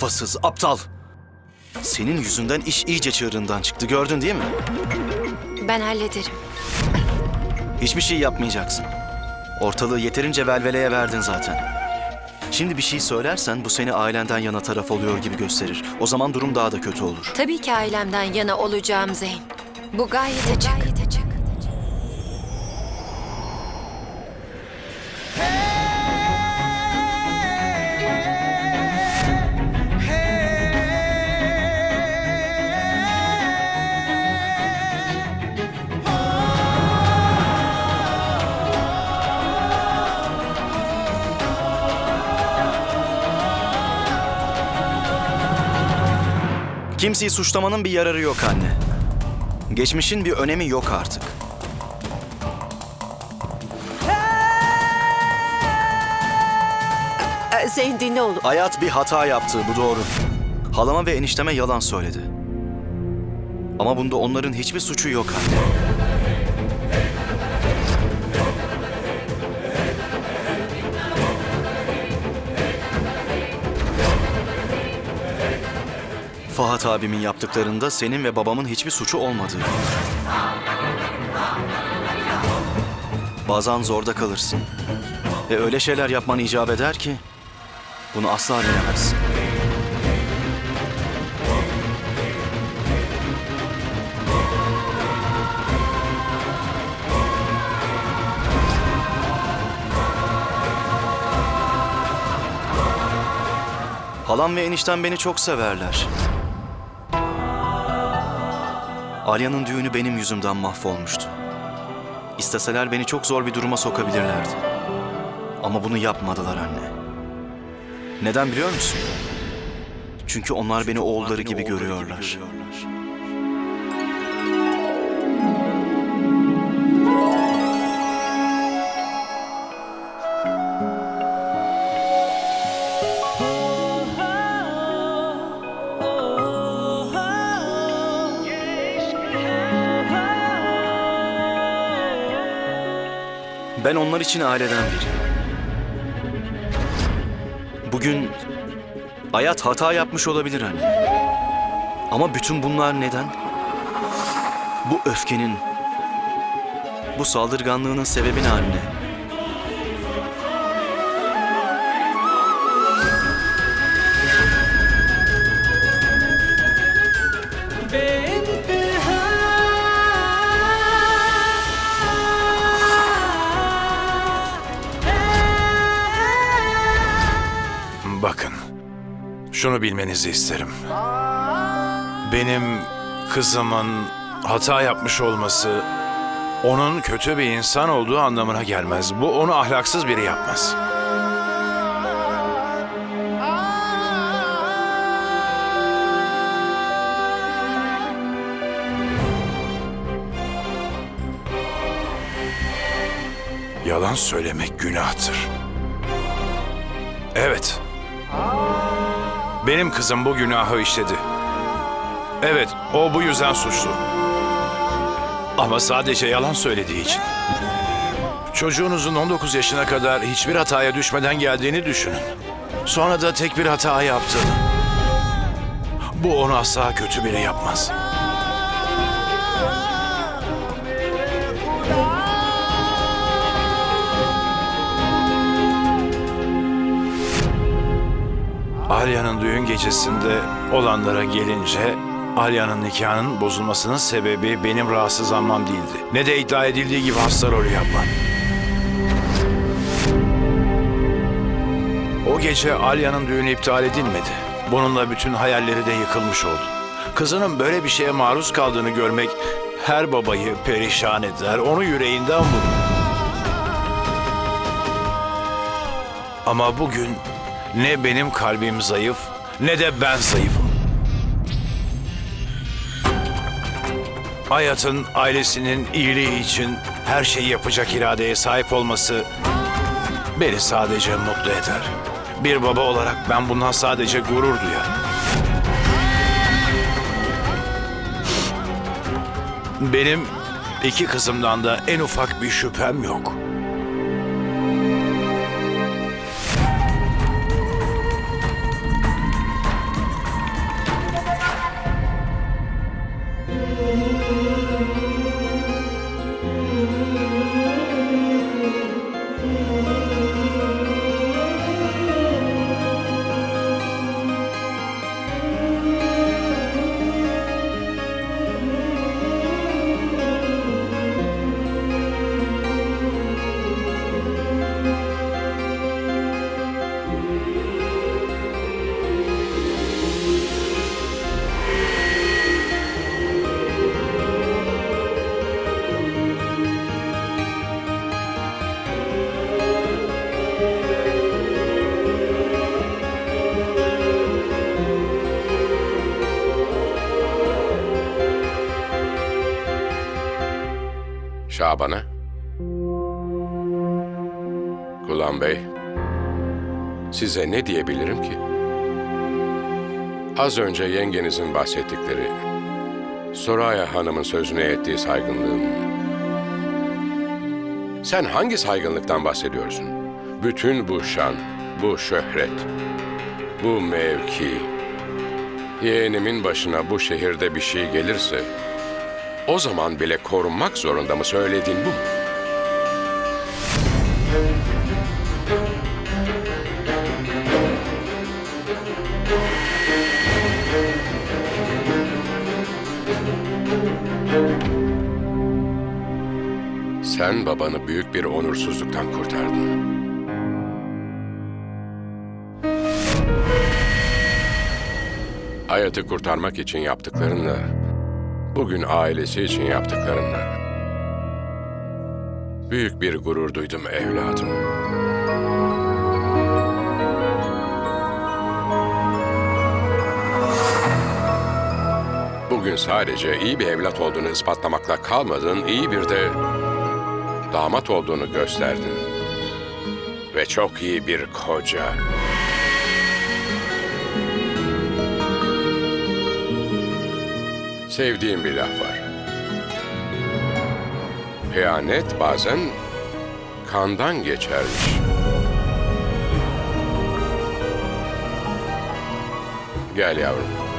Kafasız, aptal. Senin yüzünden iş iyice çığırından çıktı gördün değil mi? Ben hallederim. Hiçbir şey yapmayacaksın. Ortalığı yeterince velveleye verdin zaten. Şimdi bir şey söylersen bu seni ailenden yana taraf oluyor gibi gösterir. O zaman durum daha da kötü olur. Tabii ki ailemden yana olacağım Zeyn. Bu gayet açık. Gayet açık. Kimseyi suçlamanın bir yararı yok anne. Geçmişin bir önemi yok artık. Ee, Zeyn dinle oğlum. Hayat bir hata yaptı, bu doğru. Halama ve enişteme yalan söyledi. Ama bunda onların hiçbir suçu yok anne. Fahat abimin yaptıklarında senin ve babamın hiçbir suçu olmadığı. Bazen zorda kalırsın. Ve öyle şeyler yapman icap eder ki bunu asla bilemezsin. Halam ve eniştem beni çok severler. Alya'nın düğünü benim yüzümden mahvolmuştu. İsteseler beni çok zor bir duruma sokabilirlerdi. Ama bunu yapmadılar anne. Neden biliyor musun? Çünkü onlar beni oğulları gibi görüyorlar. Ben onlar için aileden biriyim. Bugün hayat hata yapmış olabilir anne. Ama bütün bunlar neden? Bu öfkenin, bu saldırganlığının sebebi ne anne? Şunu bilmenizi isterim. Benim kızımın hata yapmış olması onun kötü bir insan olduğu anlamına gelmez. Bu onu ahlaksız biri yapmaz. Yalan söylemek günahtır. Evet. Benim kızım bu günahı işledi. Evet, o bu yüzden suçlu. Ama sadece yalan söylediği için. Çocuğunuzun 19 yaşına kadar hiçbir hataya düşmeden geldiğini düşünün. Sonra da tek bir hata yaptığını. Bu onu asla kötü biri yapmaz. Alya'nın düğün gecesinde olanlara gelince Alya'nın nikahının bozulmasının sebebi benim rahatsızlanmam değildi. Ne de iddia edildiği gibi hasta rolü yapmam. O gece Alya'nın düğünü iptal edilmedi. Bununla bütün hayalleri de yıkılmış oldu. Kızının böyle bir şeye maruz kaldığını görmek her babayı perişan eder, onu yüreğinden vurur. Ama bugün ne benim kalbim zayıf ne de ben zayıfım. Hayat'ın ailesinin iyiliği için her şeyi yapacak iradeye sahip olması beni sadece mutlu eder. Bir baba olarak ben bundan sadece gurur duyarım. Benim iki kızımdan da en ufak bir şüphem yok. Şaban'a. Gulam Bey, size ne diyebilirim ki? Az önce yengenizin bahsettikleri, Soraya Hanım'ın sözüne ettiği saygınlığım. Sen hangi saygınlıktan bahsediyorsun? Bütün bu şan, bu şöhret, bu mevki, yeğenimin başına bu şehirde bir şey gelirse, o zaman bile korunmak zorunda mı söylediğin bu mu? Sen babanı büyük bir onursuzluktan kurtardın. Hayatı kurtarmak için yaptıklarınla, bugün ailesi için yaptıklarınla büyük bir gurur duydum evladım. Bugün sadece iyi bir evlat olduğunu ispatlamakla kalmadın, iyi bir de damat olduğunu gösterdin. Ve çok iyi bir koca. Sevdiğim bir laf var. Hıyanet bazen kandan geçermiş. Gel yavrum.